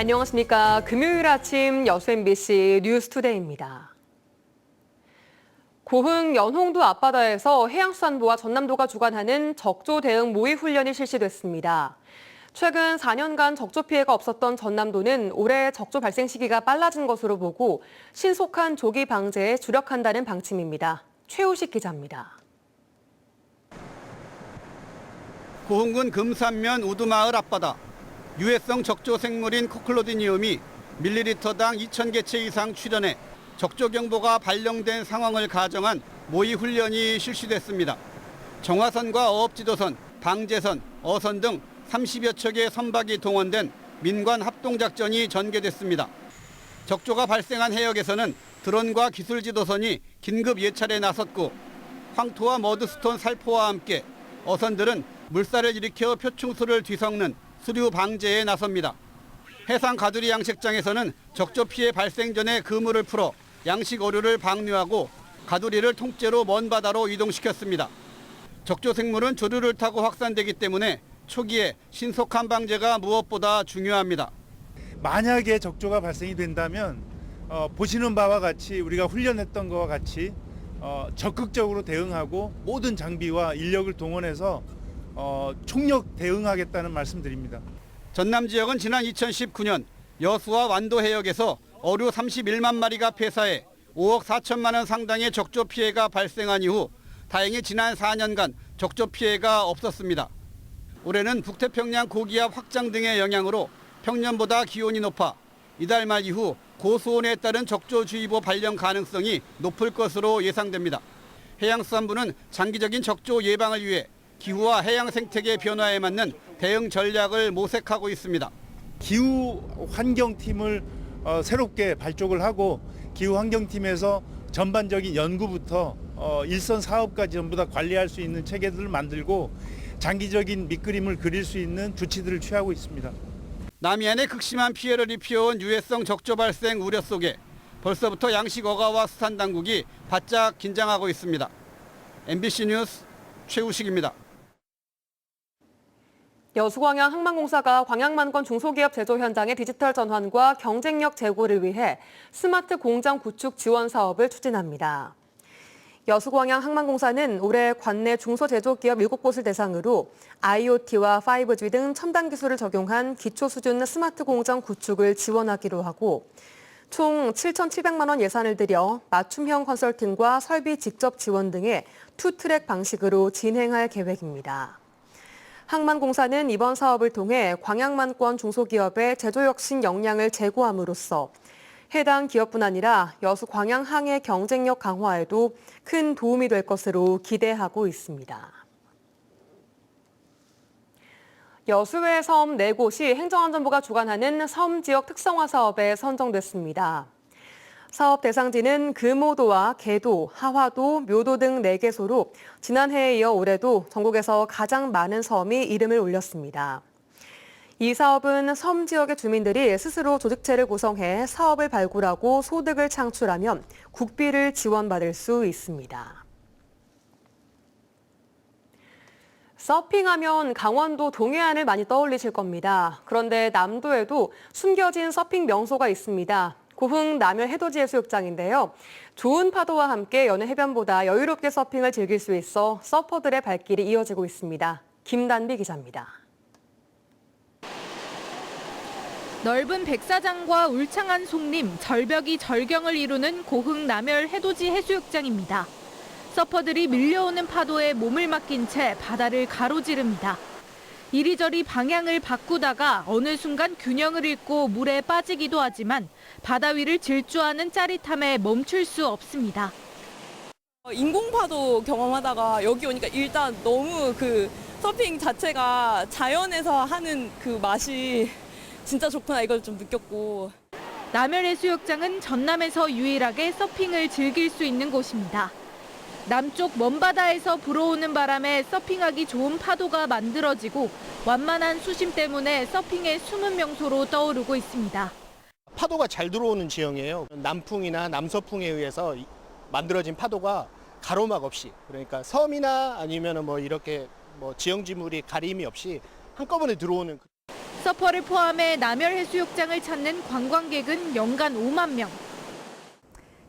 안녕하십니까. 금요일 아침 여수 MBC 뉴스투데이입니다. 고흥 연홍도 앞바다에서 해양수산부와 전남도가 주관하는 적조 대응 모의 훈련이 실시됐습니다. 최근 4년간 적조 피해가 없었던 전남도는 올해 적조 발생 시기가 빨라진 것으로 보고 신속한 조기 방제에 주력한다는 방침입니다. 최우식 기자입니다. 고흥군 금산면 우두마을 앞바다 유해성 적조 생물인 코클로디니움이 밀리리터당 2,000개체 이상 출현해 적조 경보가 발령된 상황을 가정한 모의 훈련이 실시됐습니다. 정화선과 어업지도선, 방제선, 어선 등 30여 척의 선박이 동원된 민관 합동작전이 전개됐습니다. 적조가 발생한 해역에서는 드론과 기술지도선이 긴급 예찰에 나섰고 황토와 머드스톤 살포와 함께 어선들은 물살을 일으켜 표충수를 뒤섞는 수류 방제에 나섭니다. 해상 가두리 양식장에서는 적조 피해 발생 전에 그물을 풀어 양식 어류를 방류하고 가두리를 통째로 먼 바다로 이동시켰습니다. 적조 생물은 조류를 타고 확산되기 때문에 초기에 신속한 방제가 무엇보다 중요합니다. 만약에 적조가 발생이 된다면 어, 보시는 바와 같이 우리가 훈련했던 것과 같이 어, 적극적으로 대응하고 모든 장비와 인력을 동원해서 어, 총력 대응하겠다는 말씀드립니다. 전남 지역은 지난 2019년 여수와 완도 해역에서 어류 31만 마리가 폐사해 5억 4천만 원 상당의 적조 피해가 발생한 이후 다행히 지난 4년간 적조 피해가 없었습니다. 올해는 북태평양 고기압 확장 등의 영향으로 평년보다 기온이 높아 이달 말 이후 고수온에 따른 적조주의보 발령 가능성이 높을 것으로 예상됩니다. 해양수산부는 장기적인 적조 예방을 위해 기후와 해양 생태계 변화에 맞는 대응 전략을 모색하고 있습니다. 기후 환경팀을 어, 새롭게 발족을 하고 기후 환경팀에서 전반적인 연구부터 어, 일선 사업까지 전부 다 관리할 수 있는 체계들을 만들고 장기적인 밑그림을 그릴 수 있는 조치들을 취하고 있습니다. 남해안에 극심한 피해를 입혀온 유해성 적조 발생 우려 속에 벌써부터 양식 어가와 수산 당국이 바짝 긴장하고 있습니다. MBC 뉴스 최우식입니다. 여수광양 항만공사가 광양만권 중소기업 제조 현장의 디지털 전환과 경쟁력 제고를 위해 스마트 공장 구축 지원 사업을 추진합니다. 여수광양 항만공사는 올해 관내 중소제조기업 7곳을 대상으로 IoT와 5G 등 첨단 기술을 적용한 기초 수준 스마트 공장 구축을 지원하기로 하고 총 7,700만 원 예산을 들여 맞춤형 컨설팅과 설비 직접 지원 등의 투트랙 방식으로 진행할 계획입니다. 항만공사는 이번 사업을 통해 광양만권 중소기업의 제조혁신 역량을 제고함으로써 해당 기업뿐 아니라 여수 광양항의 경쟁력 강화에도 큰 도움이 될 것으로 기대하고 있습니다. 여수의 섬 4곳이 행정안전부가 주관하는 섬 지역 특성화 사업에 선정됐습니다. 사업 대상지는 금오도와 개도, 하화도, 묘도 등 4개소로 지난해에 이어 올해도 전국에서 가장 많은 섬이 이름을 올렸습니다. 이 사업은 섬 지역의 주민들이 스스로 조직체를 구성해 사업을 발굴하고 소득을 창출하면 국비를 지원받을 수 있습니다. 서핑하면 강원도 동해안을 많이 떠올리실 겁니다. 그런데 남도에도 숨겨진 서핑 명소가 있습니다. 고흥 남열 해돋이 해수욕장인데요. 좋은 파도와 함께 여느 해변보다 여유롭게 서핑을 즐길 수 있어 서퍼들의 발길이 이어지고 있습니다. 김단비 기자입니다. 넓은 백사장과 울창한 송림, 절벽이 절경을 이루는 고흥 남열 해돋이 해수욕장입니다. 서퍼들이 밀려오는 파도에 몸을 맡긴 채 바다를 가로지릅니다. 이리저리 방향을 바꾸다가 어느 순간 균형을 잃고 물에 빠지기도 하지만 바다 위를 질주하는 짜릿함에 멈출 수 없습니다. 어, 인공파도 경험하다가 여기 오니까 일단 너무 그 서핑 자체가 자연에서 하는 그 맛이 진짜 좋구나 이걸 좀 느꼈고 남열 해수욕장은 전남에서 유일하게 서핑을 즐길 수 있는 곳입니다. 남쪽 먼바다에서 불어오는 바람에 서핑하기 좋은 파도가 만들어지고 완만한 수심 때문에 서핑의 숨은 명소로 떠오르고 있습니다. 파도가 잘 들어오는 지형이에요. 남풍이나 남서풍에 의해서 이- 만들어진 파도가 가로막 없이 그러니까 섬이나 아니면 뭐 이렇게 뭐 지형지물이 가림이 없이 한꺼번에 들어오는 그 서퍼를 포함해 남열 해수욕장을 찾는 관광객은 연간 5만 명.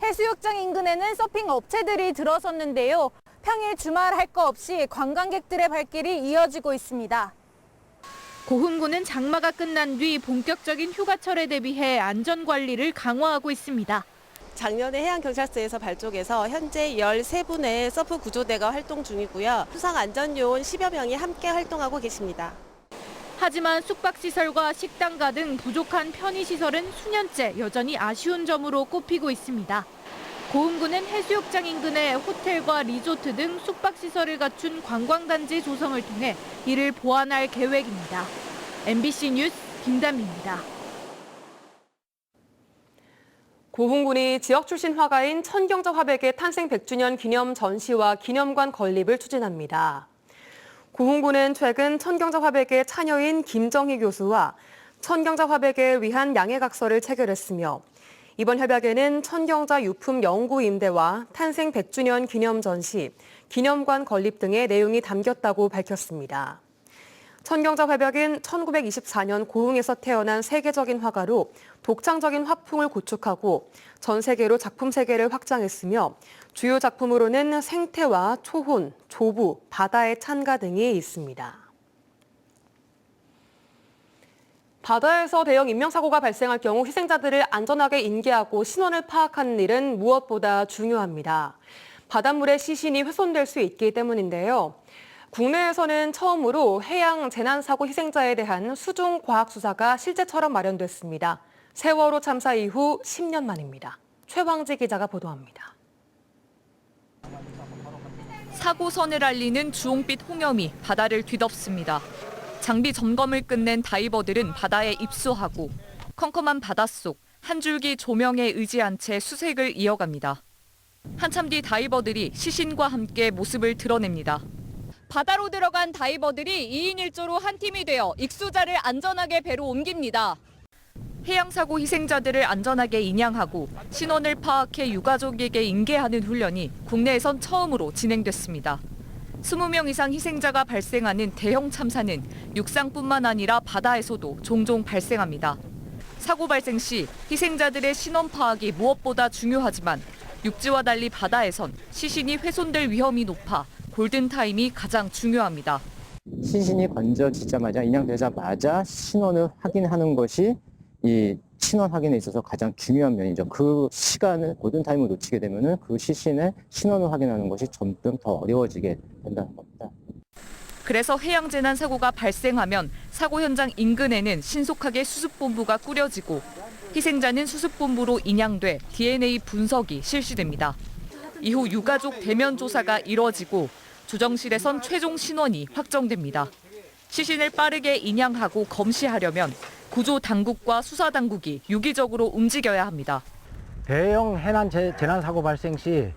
해수욕장 인근에는 서핑 업체들이 들어섰는데요. 평일 주말 할 거 없이 관광객들의 발길이 이어지고 있습니다. 고흥군은 장마가 끝난 뒤 본격적인 휴가철에 대비해 안전 관리를 강화하고 있습니다. 작년에 해양경찰서에서 발족해서 현재 13분의 서프 구조대가 활동 중이고요. 수상안전요원 10여 명이 함께 활동하고 계십니다. 하지만 숙박시설과 식당가 등 부족한 편의시설은 수년째 여전히 아쉬운 점으로 꼽히고 있습니다. 고흥군은 해수욕장 인근에 호텔과 리조트 등 숙박시설을 갖춘 관광단지 조성을 통해 이를 보완할 계획입니다. MBC 뉴스 김담입니다. 고흥군이 지역 출신 화가인 천경자 화백의 탄생 100주년 기념 전시와 기념관 건립을 추진합니다. 고흥군은 최근 천경자 화백의 차녀인 김정희 교수와 천경자 화백을 위한 양해각서를 체결했으며 이번 협약에는 천경자 유품 영구 임대와 탄생 100주년 기념 전시, 기념관 건립 등의 내용이 담겼다고 밝혔습니다. 천경자 화백은 1924년 고흥에서 태어난 세계적인 화가로 독창적인 화풍을 구축하고 전 세계로 작품 세계를 확장했으며 주요 작품으로는 생태와 초혼, 조부, 바다의 찬가 등이 있습니다. 바다에서 대형 인명사고가 발생할 경우 희생자들을 안전하게 인계하고 신원을 파악하는 일은 무엇보다 중요합니다. 바닷물의 시신이 훼손될 수 있기 때문인데요. 국내에서는 처음으로 해양 재난사고 희생자에 대한 수중 과학수사가 실제처럼 마련됐습니다. 세월호 참사 이후 10년 만입니다. 최황지 기자가 보도합니다. 사고선을 알리는 주홍빛 홍염이 바다를 뒤덮습니다. 장비 점검을 끝낸 다이버들은 바다에 입수하고 컴컴한 바닷속 한 줄기 조명에 의지한 채 수색을 이어갑니다. 한참 뒤 다이버들이 시신과 함께 모습을 드러냅니다. 바다로 들어간 다이버들이 2인 1조로 한 팀이 되어 익수자를 안전하게 배로 옮깁니다. 해양사고 희생자들을 안전하게 인양하고 신원을 파악해 유가족에게 인계하는 훈련이 국내에선 처음으로 진행됐습니다. 20명 이상 희생자가 발생하는 대형 참사는 육상뿐만 아니라 바다에서도 종종 발생합니다. 사고 발생 시 희생자들의 신원 파악이 무엇보다 중요하지만 육지와 달리 바다에선 시신이 훼손될 위험이 높아 골든타임이 가장 중요합니다. 시신이 건져지자마자 인양되자마자 신원을 확인하는 것이 이 신원 확인에 있어서 가장 중요한 면이죠. 그 시간을 고든타임을 놓치게 되면은 그 시신의 신원을 확인하는 것이 점점 더 어려워지게 된다는 겁니다. 그래서 해양재난 사고가 발생하면 사고 현장 인근에는 신속하게 수습본부가 꾸려지고 희생자는 수습본부로 인양돼 DNA 분석이 실시됩니다. 이후 유가족 대면 조사가 이뤄지고 조정실에선 최종 신원이 확정됩니다. 시신을 빠르게 인양하고 검시하려면 구조 당국과 수사 당국이 유기적으로 움직여야 합니다. 대형 해난 재- 재난 사고 발생 시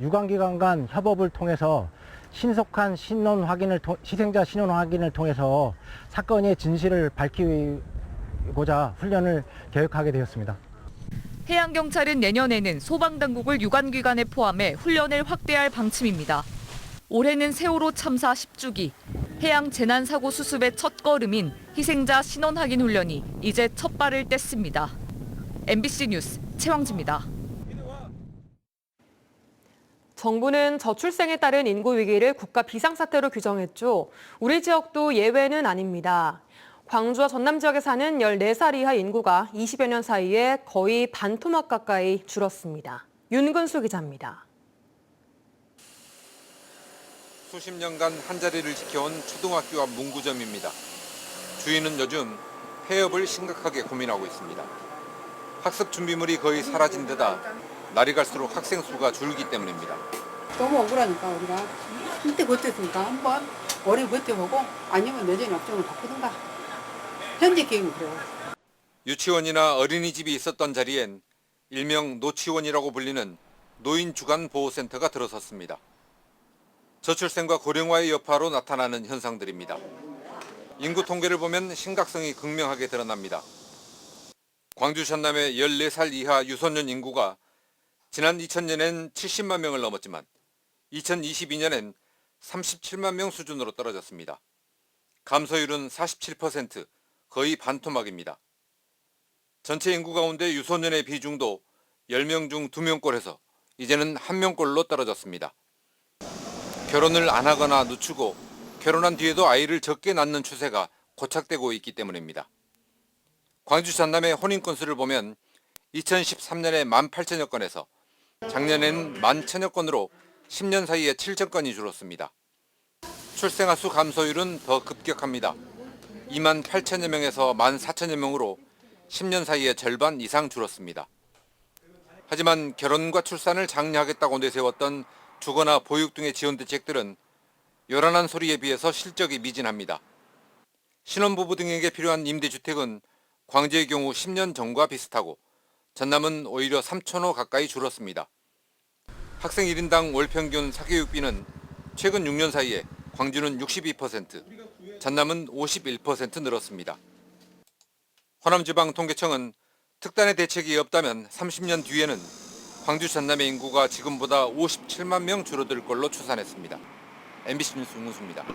유관기관 간 협업을 통해서 신속한 신원 확인을 통- 희생자 신원 확인을 통해서 사건의 진실을 밝히고자 훈련을 계획하게 되었습니다. 해양 경찰은 내년에는 소방 당국을 유관 기관에 포함해 훈련을 확대할 방침입니다. 올해는 세월호 참사 10주기, 해양 재난 사고 수습의 첫 걸음인 희생자 신원 확인 훈련이 이제 첫 발을 뗐습니다. MBC 뉴스 최왕지입니다. 정부는 저출생에 따른 인구 위기를 국가 비상사태로 규정했죠. 우리 지역도 예외는 아닙니다. 광주와 전남 지역에 사는 14살 이하 인구가 20여 년 사이에 거의 반토막 가까이 줄었습니다. 윤근수 기자입니다. 수십 년간 한자리를 지켜온 초등학교 앞 문구점입니다. 주인은 요즘 폐업을 심각하게 고민하고 있습니다. 학습 준비물이 거의 사라진 데다 날이 갈수록 학생 수가 줄기 때문입니다. 너무 억울하니까 우리가 한때 버텼으니까 한번 오래 버텨보고 아니면 내년에 업종을 바꾸든가. 현재 계획은 그래요. 유치원이나 어린이집이 있었던 자리엔 일명 노치원이라고 불리는 노인 주간 보호센터가 들어섰습니다. 저출생과 고령화의 여파로 나타나는 현상들입니다. 인구 통계를 보면 심각성이 극명하게 드러납니다. 광주 전남의 14살 이하 유소년 인구가 지난 2000년엔 70만 명을 넘었지만 2022년엔 37만 명 수준으로 떨어졌습니다. 감소율은 47%, 거의 반토막입니다. 전체 인구 가운데 유소년의 비중도 10명 중 2명꼴에서 이제는 1명꼴로 떨어졌습니다. 결혼을 안 하거나 늦추고 결혼한 뒤에도 아이를 적게 낳는 추세가 고착되고 있기 때문입니다. 광주 전남의 혼인 건수를 보면 2013년에 18,000여 건에서 작년에는 11,000여 건으로 10년 사이에 7천 건이 줄었습니다. 출생아 수 감소율은 더 급격합니다. 2만 8천여 명에서 1만 4천여 명으로 10년 사이에 절반 이상 줄었습니다. 하지만 결혼과 출산을 장려하겠다고 내세웠던 주거나 보육 등의 지원 대책들은 요란한 소리에 비해서 실적이 미진합니다. 신혼부부 등에게 필요한 임대주택은 광주의 경우 10년 전과 비슷하고 전남은 오히려 3천호 가까이 줄었습니다. 학생 1인당 월 평균 사교육비는 최근 6년 사이에 광주는 62%, 전남은 51% 늘었습니다. 호남지방 통계청은 특단의 대책이 없다면 30년 뒤에는 광주 전남의 인구가 지금보다 57만 명 줄어들 걸로 추산했습니다. MBC 뉴스 응우수입니다.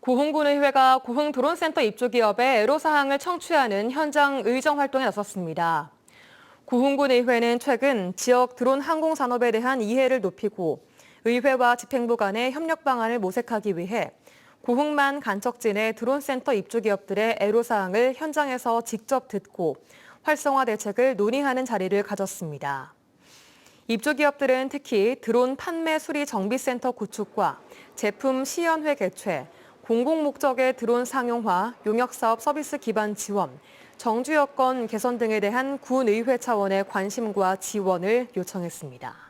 고흥군의회가 고흥 드론센터 입주 기업의 애로사항을 청취하는 현장 의정 활동에 나섰습니다. 고흥군의회는 최근 지역 드론 항공 산업에 대한 이해를 높이고 의회와 집행부 간의 협력 방안을 모색하기 위해 고흥만 간척진의 드론센터 입주 기업들의 애로사항을 현장에서 직접 듣고 활성화 대책을 논의하는 자리를 가졌습니다. 입주 기업들은 특히 드론 판매 수리 정비센터 구축과 제품 시연회 개최, 공공 목적의 드론 상용화, 용역사업 서비스 기반 지원, 정주 여건 개선 등에 대한 군의회 차원의 관심과 지원을 요청했습니다.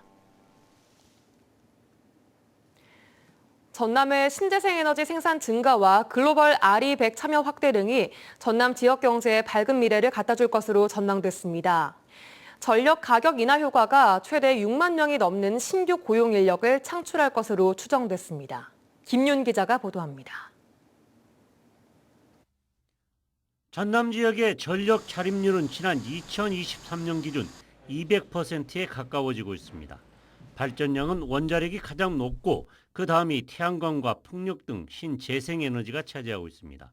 전남의 신재생에너지 생산 증가와 글로벌 RE100 참여 확대 등이 전남 지역 경제에 밝은 미래를 갖다 줄 것으로 전망됐습니다. 전력 가격 인하 효과가 최대 6만 명이 넘는 신규 고용 인력을 창출할 것으로 추정됐습니다. 김윤 기자가 보도합니다. 전남 지역의 전력 차림률은 지난 2023년 기준 200%에 가까워지고 있습니다. 발전량은 원자력이 가장 높고 그 다음이 태양광과 풍력 등 신재생 에너지가 차지하고 있습니다.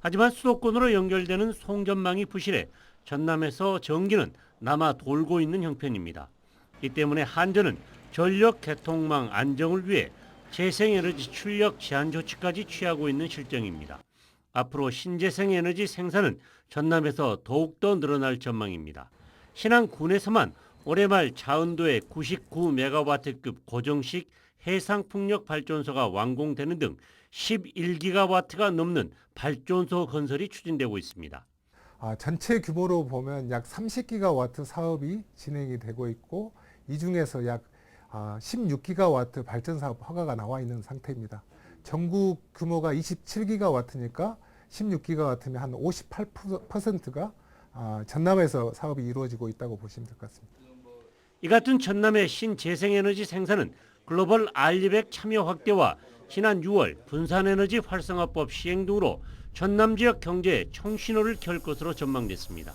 하지만 수도권으로 연결되는 송전망이 부실해 전남에서 전기는 남아 돌고 있는 형편입니다. 이 때문에 한전은 전력 개통망 안정을 위해 재생에너지 출력 제한 조치까지 취하고 있는 실정입니다. 앞으로 신재생에너지 생산은 전남에서 더욱더 늘어날 전망입니다. 신안 군에서만 올해 말 자은도의 99메가와트급 고정식 해상풍력 발전소가 완공되는 등 11기가와트가 넘는 발전소 건설이 추진되고 있습니다. 아, 전체 규모로 보면 약 30기가와트 사업이 진행이 되고 있고 이 중에서 약 아, 16기가와트 발전 사업 허가가 나와 있는 상태입니다. 전국 규모가 27기가와트니까 16기가와트면 한 58%가 아, 전남에서 사업이 이루어지고 있다고 보시면 될 것 같습니다. 이 같은 전남의 신재생에너지 생산은 글로벌 알리백 참여 확대와 지난 6월 분산에너지 활성화법 시행 등으로 전남 지역 경제에 총신호를 켤 것으로 전망됐습니다.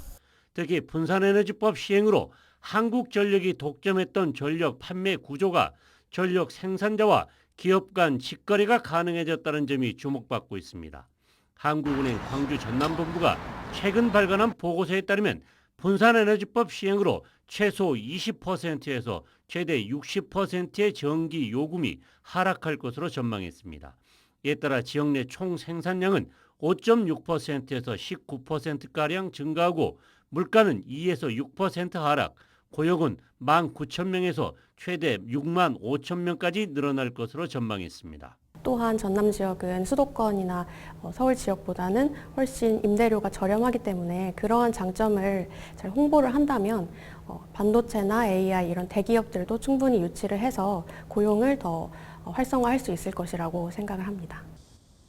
특히 분산에너지법 시행으로 한국전력이 독점했던 전력 판매 구조가 전력 생산자와 기업 간 직거래가 가능해졌다는 점이 주목받고 있습니다. 한국은행 광주 전남본부가 최근 발간한 보고서에 따르면 분산에너지법 시행으로 최소 20%에서 최대 60%의 전기 요금이 하락할 것으로 전망했습니다. 이에 따라 지역 내 총 생산량은 5.6%에서 19%가량 증가하고 물가는 2에서 6% 하락, 고용은 1만 9천 명에서 최대 6만 5천 명까지 늘어날 것으로 전망했습니다. 또한 전남 지역은 수도권이나 어, 서울 지역보다는 훨씬 임대료가 저렴하기 때문에 그러한 장점을 잘 홍보를 한다면 어, 반도체나 AI 이런 대기업들도 충분히 유치를 해서 고용을 더 어, 활성화할 수 있을 것이라고 생각을 합니다.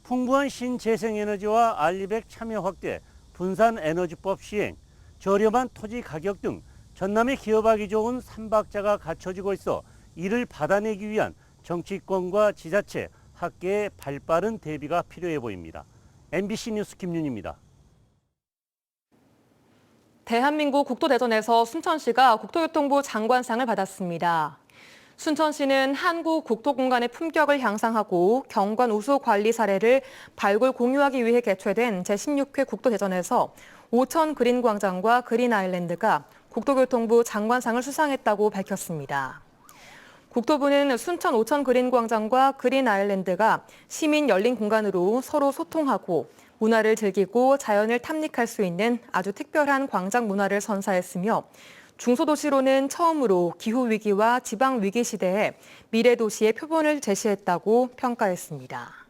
풍부한 신재생에너지와 알리백 참여 확대, 분산에너지법 시행, 저렴한 토지 가격 등 전남에 기업하기 좋은 삼박자가 갖춰지고 있어 이를 받아내기 위한 정치권과 지자체, 학계의 발빠른 대비가 필요해 보입니다. MBC 뉴스 김윤입니다. 대한민국 국토대전에서 순천시가 국토교통부 장관상을 받았습니다. 순천시는 한국 국토공간의 품격을 향상하고 경관 우수 관리 사례를 발굴 공유하기 위해 개최된 제16회 국도대전에서 오천 그린 광장과 그린 아일랜드가 국토교통부 장관상을 수상했다고 밝혔습니다. 국토부는 순천 오천 그린 광장과 그린 아일랜드가 시민 열린 공간으로 서로 소통하고 문화를 즐기고 자연을 탐닉할 수 있는 아주 특별한 광장 문화를 선사했으며 중소도시로는 처음으로 기후위기와 지방위기 시대에 미래도시의 표본을 제시했다고 평가했습니다.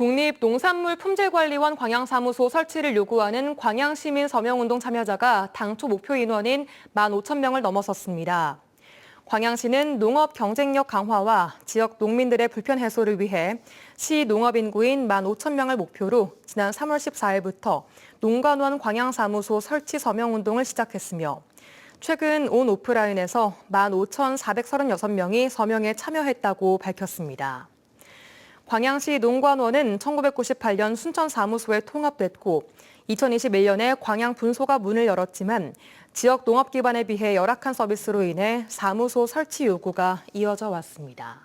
국립농산물품질관리원 광양사무소 설치를 요구하는 광양시민 서명운동 참여자가 당초 목표 인원인 15,000명을 넘어섰습니다. 광양시는 농업 경쟁력 강화와 지역 농민들의 불편 해소를 위해 시 농업 인구인 15,000명을 목표로 지난 3월 14일부터 농관원 광양사무소 설치 서명운동을 시작했으며 최근 온 오프라인에서 15,436명이 서명에 참여했다고 밝혔습니다. 광양시 농관원은 1998년 순천 사무소에 통합됐고 2021년에 광양 분소가 문을 열었지만 지역 농업 기반에 비해 열악한 서비스로 인해 사무소 설치 요구가 이어져 왔습니다.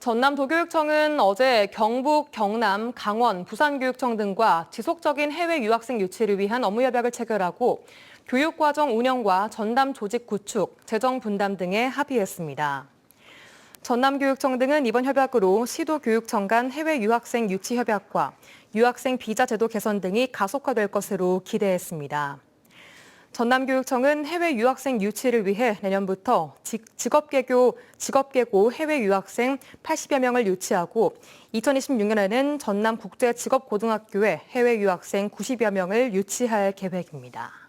전남도교육청은 어제 경북, 경남, 강원, 부산교육청 등과 지속적인 해외 유학생 유치를 위한 업무 협약을 체결하고 교육과정 운영과 전담 조직 구축, 재정 분담 등에 합의했습니다. 전남교육청 등은 이번 협약으로 시도교육청 간 해외 유학생 유치 협약과 유학생 비자 제도 개선 등이 가속화될 것으로 기대했습니다. 전남교육청은 해외 유학생 유치를 위해 내년부터 직업계교, 직업계고 해외 유학생 80여 명을 유치하고 2026년에는 전남국제직업고등학교에 해외 유학생 90여 명을 유치할 계획입니다.